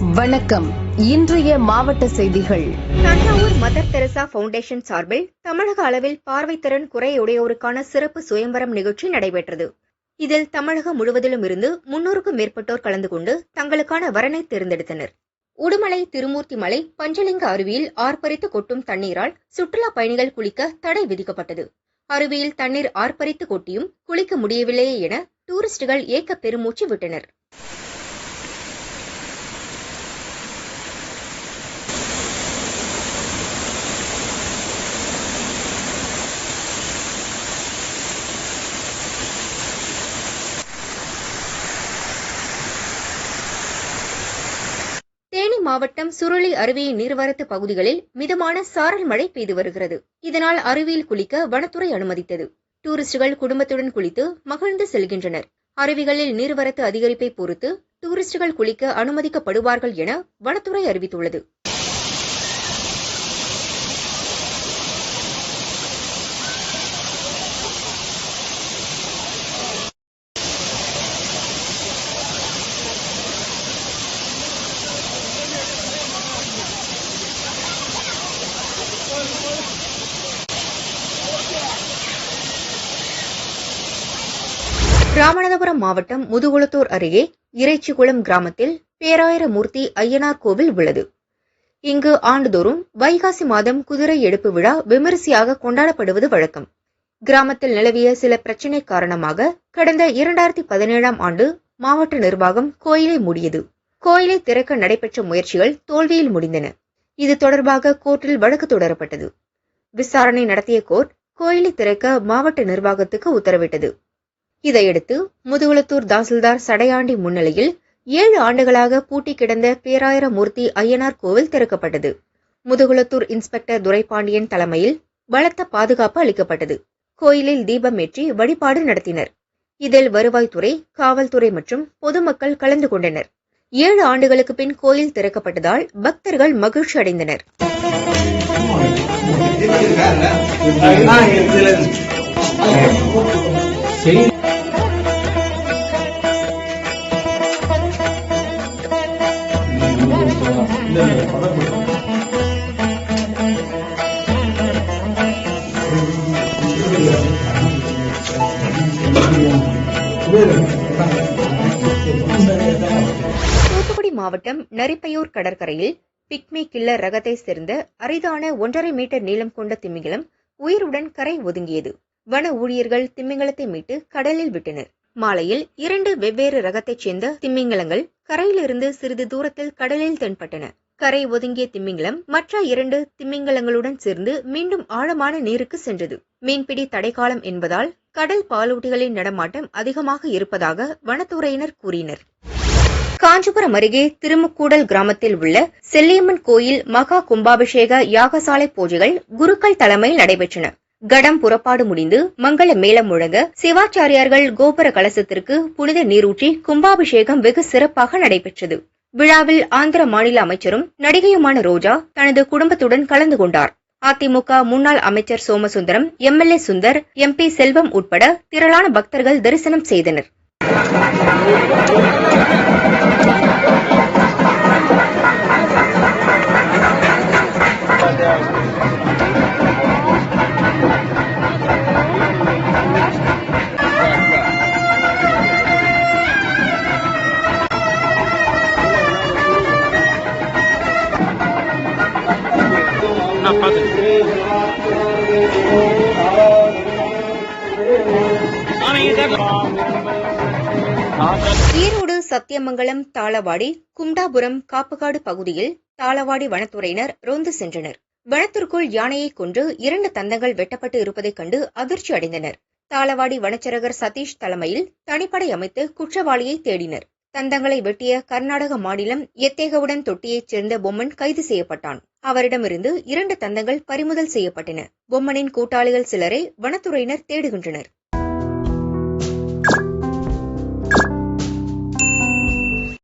வணக்கம். இன்றைய மாவட்ட செய்திகள். தஞ்சாவூர் மதர் தெரசா பவுண்டேஷன் சார்பில் தமிழக அளவில் பார்வைத்திறன் குறையுடையோருக்கான சிறப்பு சுயம்பரம் நிகழ்ச்சி நடைபெற்றது. இதில் தமிழகம் முழுவதிலும் இருந்து முன்னூறுக்கும் மேற்பட்டோர் கலந்து கொண்டு தங்களுக்கான வரனை தேர்ந்தெடுத்தனர். உடுமலை திருமூர்த்தி மலை பஞ்சலிங்க அருவியில் ஆர்ப்பரித்து கொட்டும் தண்ணீரால் சுற்றுலா பயணிகள் குளிக்க தடை விதிக்கப்பட்டது. அருவியில் தண்ணீர் ஆர்ப்பரித்து கொட்டியும் குளிக்க முடியவில்லையே என டூரிஸ்டுகள் ஏக்க பெருமூச்சு விட்டனர். தேனி மாவட்டம் சுருளி அருவி நீர்வரத்து பகுதிகளில் மிதமான சாரல் மழை பெய்து வருகிறது. இதனால் அருவியில் குளிக்க வனத்துறை அனுமதித்தது. டூரிஸ்டுகள் குடும்பத்துடன் குளித்து மகிழ்ந்து செல்கின்றனர். அருவிகளில் நீர்வரத்து அதிகரிப்பை பொறுத்து டூரிஸ்டுகள் குளிக்க அனுமதிக்கப்படுவார்கள் என வனத்துறை அறிவித்துள்ளது. ராமநாதபுரம் மாவட்டம் முதுகுளத்தூர் அருகே இறைச்சிகுளம் கிராமத்தில் பேராயிரமூர்த்தி ஐயனார் கோவில் உள்ளது. இங்கு ஆண்டுதோறும் வைகாசி மாதம் குதிரை எடுப்பு விழா விமரிசையாக கொண்டாடப்படுவது வழக்கம். கிராமத்தில் நிலவிய சில பிரச்சினை காரணமாக கடந்த இரண்டாயிரத்தி பதினேழாம் ஆண்டு மாவட்ட நிர்வாகம் கோயிலை மூடியது. கோயிலை திறக்க நடைபெற்ற முயற்சிகள் தோல்வியில் முடிந்தன. இது தொடர்பாக கோர்ட்டில் வழக்கு தொடரப்பட்டது. விசாரணை நடத்திய கோர்ட் கோயிலை திறக்க மாவட்ட நிர்வாகத்துக்கு உத்தரவிட்டது. இதையடுத்து முதுகுளத்தூர் தாசில்தார் சடையாண்டி முன்னிலையில் ஏழு ஆண்டுகளாக பூட்டி கிடந்த பேராயிரமூர்த்தி ஐயனார் கோவில் திறக்கப்பட்டது. முதுகுளத்தூர் இன்ஸ்பெக்டர் துரைபாண்டியன் தலைமையில் பலத்த பாதுகாப்பு அளிக்கப்பட்டது. கோயிலில் தீபம் ஏற்றி வழிபாடு நடத்தினர். இதில் வருவாய்த்துறை காவல்துறை மற்றும் பொதுமக்கள் கலந்து கொண்டனர். ஏழு ஆண்டுகளுக்கு பின் கோயில் திறக்கப்பட்டதால் பக்தர்கள் மகிழ்ச்சி அடைந்தனர். தூத்துக்குடி மாவட்டம் நரிப்பையூர் கடற்கரையில் பிக்மி கில்லர் ரகத்தை சேர்ந்த அரிதான ஒன்றரை மீட்டர் நீளம் கொண்ட திமிங்கலம் உயிருடன் கரை ஒதுங்கியது. வன ஊழியர்கள் திமிங்கலத்தை மீட்டு கடலில் விட்டனர். மாலையில் இரண்டு வெவ்வேறு ரகத்தைச் சேர்ந்த திமிங்கலங்கள் கரையிலிருந்து சிறிது தூரத்தில் கடலில் தென்பட்டன. கரை ஒதுங்கிய திமிங்கலம் மற்ற இரண்டு திமிங்கலங்களுடன் சேர்ந்து மீண்டும் ஆழமான நீருக்கு சென்றது. மீன்பிடி தடைக்காலம் என்பதால் கடல் பாலூட்டிகளின் நடமாட்டம் அதிகமாக இருப்பதாக வனத்துறையினர் கூறினர். காஞ்சிபுரம் அருகே திருமுக்கூடல் கிராமத்தில் உள்ள செல்லியம்மன் கோயில் மகா கும்பாபிஷேக யாகசாலை பூஜைகள் குருக்கள் தலைமையில் நடைபெற்றன. கடம் புறப்பாடு முடிந்து மங்கள மேளம் முழங்க சிவாச்சாரியார்கள் கோபுர கலசத்திற்கு புனித நீரூற்றி கும்பாபிஷேகம் வெகு சிறப்பாக நடைபெற்றது. விழாவில் ஆந்திர மாநில அமைச்சரும் நடிகையுமான ரோஜா தனது குடும்பத்துடன் கலந்து கொண்டார். அதிமுக முன்னாள் அமைச்சர் சோமசுந்தரம் எம்எல்ஏ சுந்தர் எம்பி செல்வம் உட்பட திரளான பக்தர்கள் தரிசனம் செய்தனர். ஈரோடு சத்தியமங்கலம் தாளவாடி கும்டாபுரம் காப்புக்காடு பகுதியில் தாளவாடி வனத்துறையினர் ரோந்து சென்றனர். வனத்திற்குள் யானையை கொன்று இரண்டு தந்தங்கள் வெட்டப்பட்டு இருப்பதைக் கண்டு அதிர்ச்சி அடைந்தனர் தாளவாடி வனச்சரகர் சதீஷ் தலைமையில் தனிப்படை அமைத்து குற்றவாளியை தேடினர். தந்தங்களை வெட்டிய கர்நாடக மாநிலம் எத்தேகவுடன் தொட்டியைச் சேர்ந்த பொம்மன் கைது செய்யப்பட்டான். அவரிடமிருந்து இரண்டு தந்தங்கள் பறிமுதல் செய்யப்பட்டன. பொம்மனின் கூட்டாளிகள் சிலரை வனத்துறையினர் தேடுகின்றனர்.